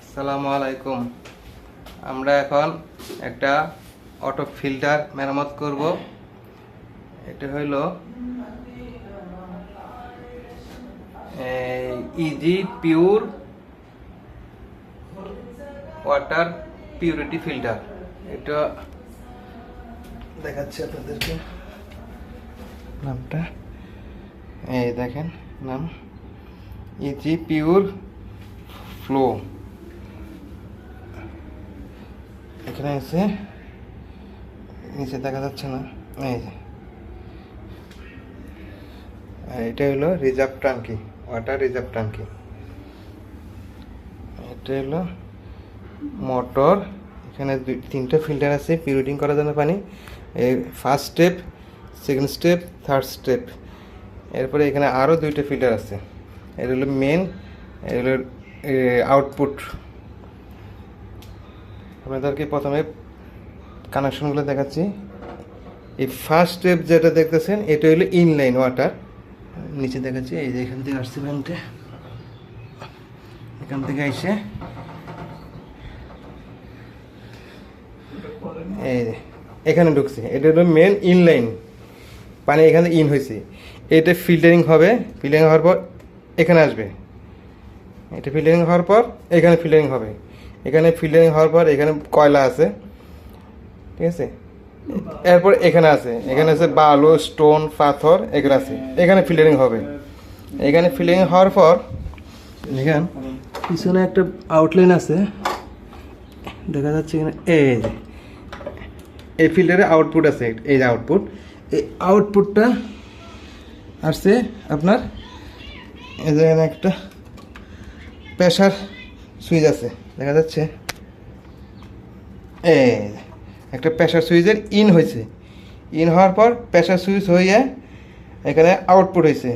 আসসালামু আলাইকুম। আমরা এখন একটা অটো ফিল্টার মেরামত করব। এটা হইল easy pure water purity filter এটা দেখাচ্ছি আপনাদেরকে। নামটা? এই দেখেন, নাম। ইজি পিওর ফ্লো এখানে আছে। নিচে দেখা যাচ্ছে না। এই যে। আর এটা হলো রিজার্ভ ট্যাঙ্কি, ওয়াটার রিজার্ভ ট্যাঙ্কি। এটা হলো মোটর। এখানে দুই, তিনটা ফিল্টার আছে পিউরিটিং করার জন্য পানি। এই first step second step third step এরপরে এখানে আরও দুইটা ফিল্টার আছে। এটা হলো মেন এটা হলো আউটপুট আপনাদেরকে প্রথমে কানেকশনগুলো দেখাচ্ছি। এই ফার্স্ট স্টেপ যেটা দেখতেছেন, এটা হলো ইনলাইন ওয়াটার নিচে দেখাচ্ছি, এই যে এখান থেকে আসছে ভ্যানটা এখান থেকে এসে এই যে এখানে ঢুকছে। এটা হলো মেন ইনলাইন পানি এখানে ইন হয়েছে। এটা ফিল্টারিং হবে। ফিল্টারিং হওয়ার পর এখানে আসবে। এটা ফিল্টারিং হওয়ার পর এখানে ফিল্টারিং হবে। এখানে ফিল্টারিং হওয়ার পর এখানে কয়লা আছে? ঠিক আছে? এরপর এখানে আছে। এখানে আছে বালু স্টোন পাথর, এগুলো আছে। এখানে ফিল্টারিং হবে। এখানে ফিল্টারিং হওয়ার পর দেখেন, পিছনে একটা আউটলাইন আছে। দেখা যাচ্ছে এখানে এই এই ফিল্টারে আউটপুট আছে। এই যে আউটপুট এই আউটপুটটা আসছে আপনার, এই যে একটা প্রেশার সুইচ আছে। দেখা যাচ্ছে এ একটা প্রেশার সুইচের ইন হয়েছে। ইন হওয়ার পর প্রেশার সুইচ হয়ে এখানে আউটপুট হয়েছে।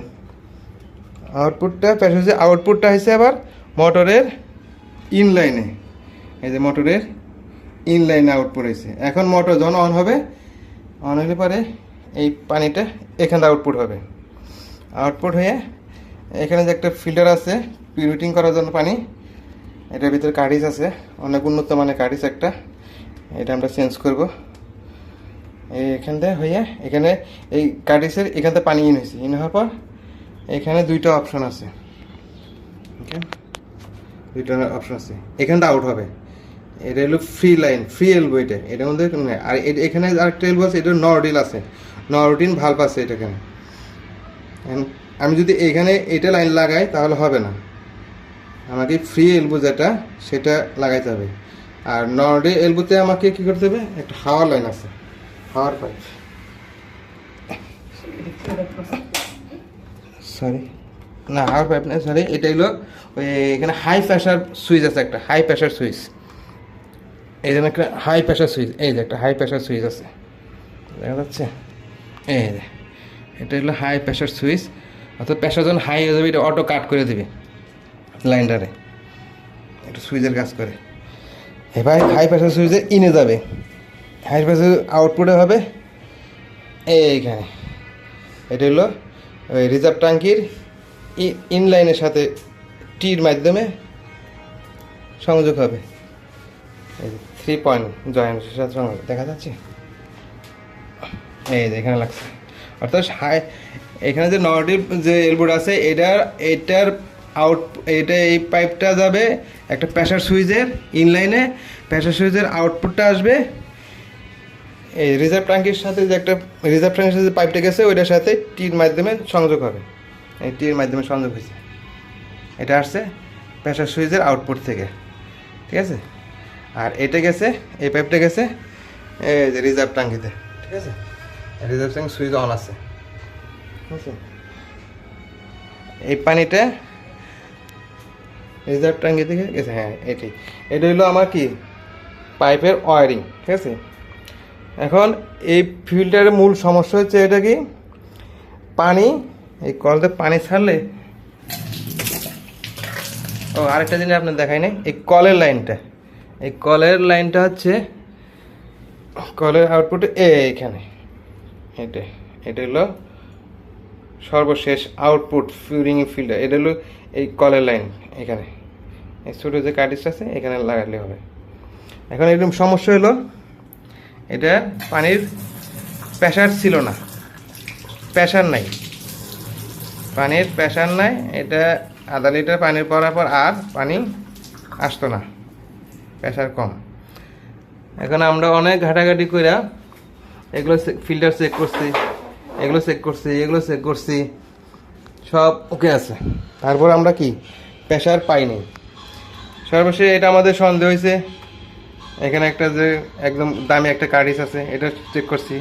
আউটপুটটা প্রেশার সুইচের আউটপুটটা হয়েছে আবার মোটরের ইনলাইনে এই যে মোটরের ইনলাইনে আউটপুট হয়েছে। এখন মোটর যখন অন হবে অন হলে পরে এই পানিটা এখানে আউটপুট হবে। আউটপুট হয়ে এখানে যে একটা ফিল্টার আছে পিউরিটিং করার জন্য পানি এটার ভিতরে কার্ডিস আছে। অনেক উন্নত মানের কার্ডিস একটা। এটা আমরা চেঞ্জ করব। এই এখানটা হয়ে এখানে এই কারিজের এখান থেকে পানি ইন হয়েছে ইন হওয়ার পর এখানে দুইটা অপশন আছে। ওকে? দুইটা অপশন আছে। এখানটা আউট হবে। এটা হলো ফ্রি লাইন ফ্রি এলবো এটা। এটার মধ্যে। আর এখানে আরেকটা এলবো আছে, এটা নরডিল আছে। নরডিন ভাল্ব আছে এটা এখানে আমি যদি এখানে এটা লাইন লাগাই, তাহলে হবে না। আমাকে ফ্রি এলবো যেটা, সেটা লাগাইতে হবে। আর নর্ডে এলবোতে আমাকে কি করতে হবে? একটা হাওয়ার লাইন আছে। হাওয়ার পাইপ। সরি না, হাওয়ার পাইপ না সরি এটা হলো ওই এখানে হাই প্রেশার সুইচ আছে একটা হাই প্রেশার সুইচ এই জন্য একটা হাই প্রেশার সুইচ এই যে একটা হাই প্রেশার সুইচ আছে। দেখা যাচ্ছে? এই এটা হলো হাই প্রেশার সুইচ অর্থাৎ প্রেশার যখন হাই হয়ে যাবে, এটা অটো কাট করে দেবে। লাইনটারে। একটু সুইচের কাজ করে। এবার হাই প্রেশার সুইচে ইনে যাবে। হাই প্রেশার আউটপুটে হবে এইখানে। এটা হলো, ওই রিজার্ভ ট্যাঙ্কির ইনলাইনের সাথে টির মাধ্যমে সংযোগ হবে। এই থ্রি পয়েন্ট জয়েন্টের সাথে সংযোগ, দেখা যাচ্ছে? এই যে এখানে লাগছে। অর্থাৎ হাই এখানে যে নর্ডির যে এলবোর্ড আছে, এটার এটার আউট এটা এই পাইপটা যাবে একটা প্রেশার সুইচের ইনলাইনে প্রেশার সুইচের আউটপুটটা আসবে। এই রিজার্ভ ট্যাঙ্কির সাথে যে একটা রিজার্ভ ট্যাঙ্কির সাথে পাইপটা গেছে, ওইটার সাথে টির মাধ্যমে সংযোগ হবে। এই টির মাধ্যমে সংযোগ হয়েছে। এটা আসছে প্রেশার সুইচের আউটপুট থেকে। ঠিক আছে? আর এটা গেছে, এই পাইপটা গেছে, এই যে রিজার্ভ ট্যাঙ্কিতে ঠিক আছে? রিজার্ভ ট্যাঙ্ক সুইচ অন আছে। ঠিক আছে? এই পানিটা রিজার্ভ ট্যাঙ্কি থেকে গেছে হ্যাঁ এটি। এটা হলো আমার কি? পাইপের ওয়ারিং, ঠিক আছে? এখন এই ফিল্টারের মূল সমস্যা হচ্ছে এটা কি? পানি, এই কলতে পানি ছাড়লে, ও, আরেকটা জিনিস আপনার দেখাই নাই, এই কলের লাইনটা। এই কলের লাইনটা হচ্ছে, কলের আউটপুট এইখানে। এটা এটা হলো সর্বশেষ আউটপুট ফিউরিং ফিল্টার এটা হলো এই কলের লাইন এখানে। এই ছোটো যে কার্টিসটা আছে, এখানে লাগালে হবে। এখন এরকম সমস্যা হলো, এটা পানির প্রেশার ছিল না। প্রেশার নাই। পানির প্রেশার নাই, এটা আধা লিটার পানির পরার পর আর পানি আসতো না। প্রেশার কম। এখন আমরা অনেক ঘাটাঘাটি কইরা এগুলো ফিল্টার চেক করছি। এগুলো চেক করছি এগুলো চেক করছি। সব ওকে আছে। তারপর আমরা কি? প্রেশার পাইনি সর্বশেষ এটা আমাদের সন্দেহ হয়েছে। এখানে একটা যে একদম দামি একটা কার্ডিস আছে এটা চেক করছি।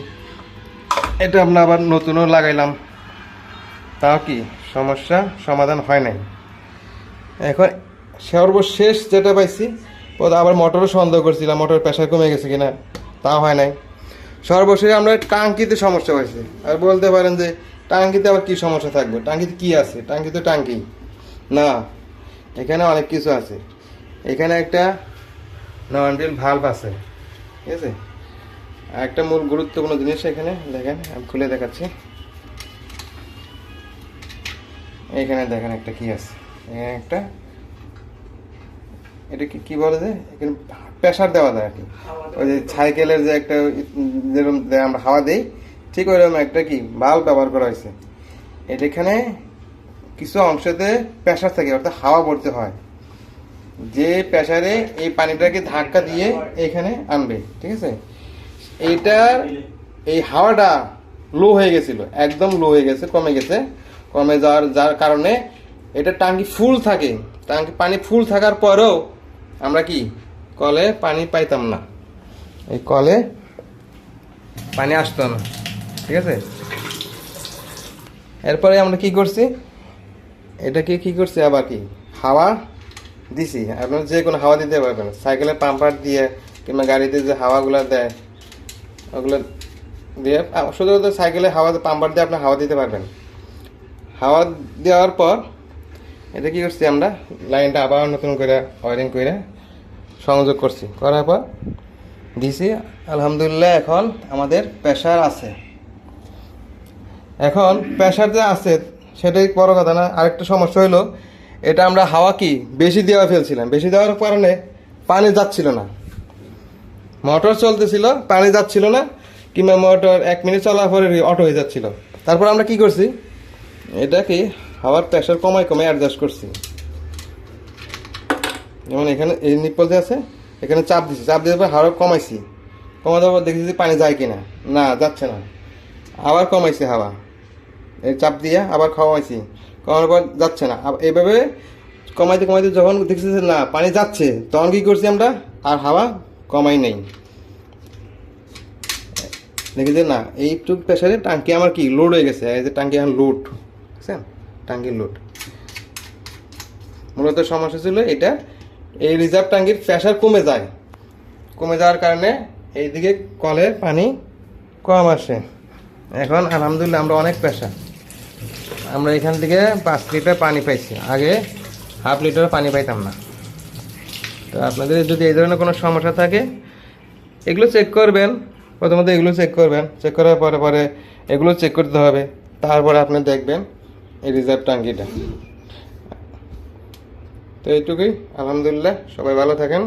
এটা আমরা আবার নতুনও লাগাইলাম। তাও কি? সমস্যা সমাধান হয় নাই। এখন সর্বশেষ যেটা পাইছি ও আবার মোটরও সন্দেহ করছিলাম মোটর প্রেশার কমে গেছে কিনা তাও হয় নাই। সর্বশেষ আমরা টাঙ্কিতে সমস্যা হয়েছে আর বলতে পারেন যে টাঙ্কিতে আবার কি সমস্যা থাকবে? টাঙ্কিতে কি আছে? টাঙ্কি তো টাঙ্কি। না, এখানে অনেক কিছু আছে। এখানে একটা নন্ডিল ভাল্ব আছে। ঠিক আছে? একটা মূল গুরুত্বপূর্ণ জিনিস এখানে, দেখেন, আমি খুলে দেখাচ্ছি। এখানে দেখেন একটা কি আছে। এখানে একটা এটা কি কি বলে যে? এখানে প্রেশার দেওয়া যায় আর কি। ওই যে সাইকেলের যে একটা, যেরকম আমরা হাওয়া দিই, ঠিক ওইরকম একটা কি বাল্ব ব্যবহার করা হয়েছে। এটা এখানে কিছু অংশতে প্রেশার থাকে, অর্থাৎ হাওয়া পড়তে হয়। যে প্রেশারে এই পানিটাকে ধাক্কা দিয়ে এখানে আনবে, ঠিক আছে? এইটার এই হাওয়াটা লো হয়ে গেছিল, একদম লো হয়ে গেছে, কমে গেছে। কমে যাওয়ার, যার কারণে এটা টাঙ্কি ফুল থাকে। টাঙ্কি, পানি ফুল থাকার পরেও আমরা কি কলে পানি পাইতাম না। এই কলে পানি আসতো না, ঠিক আছে? এরপরে আমরা কি করছি? এটাকে কি করছি আবার কি? হাওয়া দিছি। আপনার যে কোনো হাওয়া দিতে পারবেন। সাইকেলের পাম্পার দিয়ে কিংবা গাড়িতে যে হাওয়াগুলো দেয়, ওগুলো দিয়ে শুধুমাত্র সাইকেলে হাওয়া পাম্পার দিয়ে আপনি হাওয়া দিতে পারবেন। হাওয়া দেওয়ার পর এটা কি করছি আমরা? লাইনটা আবার নতুন করে ওয়ারিং করে সংযোগ করছি। করার পর দিছি, আলহামদুলিল্লাহ, এখন আমাদের প্রেশার আছে। এখন প্রেশার যে আছে, সেটাই বড় কথা না। আরেকটা সমস্যা হলো এটা আমরা হাওয়া কি বেশি দেওয়া ফেলছিলাম। বেশি দেওয়ার কারণে পানি যাচ্ছিল না। মোটর চলতেছিল, পানি যাচ্ছিল না, কিংবা মোটর এক মিনিট চলার পরে অটো হয়ে যাচ্ছিল। তারপর আমরা কি করছি, এটা কি হাওয়ার প্রেশার কমাই কমাই অ্যাডজাস্ট করছি। যেমন এখানে এই নিপল যে আছে, এখানে চাপ দিছি। চাপ দিয়ে হাওয়া কমাইছি। কমাতে পর দেখছি যে পানি যায় কিনা। না, যাচ্ছে না। আবার কমাইছি হাওয়া। এই চাপ দিয়ে আবার খাওয়াইছি। কমানোর পর যাচ্ছে না। এইভাবে কমাইতে কমাইতে যখন দেখছি যে না, পানি যাচ্ছে, তখন কি করছি আমরা? আর হাওয়া কমাই নেই। দেখি যে না, এইটুক প্রেশারে টাঙ্কি আমার কি? লোড হয়ে গেছে। এই যে টাঙ্কি এখন লোড বুঝছেন? টাঙ্কির লোড মূলত সমস্যা ছিল এটা এই রিজার্ভ ট্যাঙ্কির প্রেশার কমে যায়। কমে যাওয়ার কারণে এইদিকে কলের পানি কম আসে। এখন আলহামদুলিল্লাহ আমরা অনেক প্রেশার আমরা এখান থেকে পাঁচ লিটার পানি পাইছি। আগে হাফ লিটার পানি পাইতাম না। তো আপনাদের যদি এই ধরনের কোনো সমস্যা থাকে, এগুলো চেক করবেন। প্রথমত এগুলো চেক করবেন। চেক করার পরে পরে এগুলো চেক করতে হবে। তারপরে আপনি দেখবেন এই রিজার্ভ ট্যাঙ্কিটা তো এইটুকুই আলহামদুলিল্লাহ সবাই ভালো থাকেন।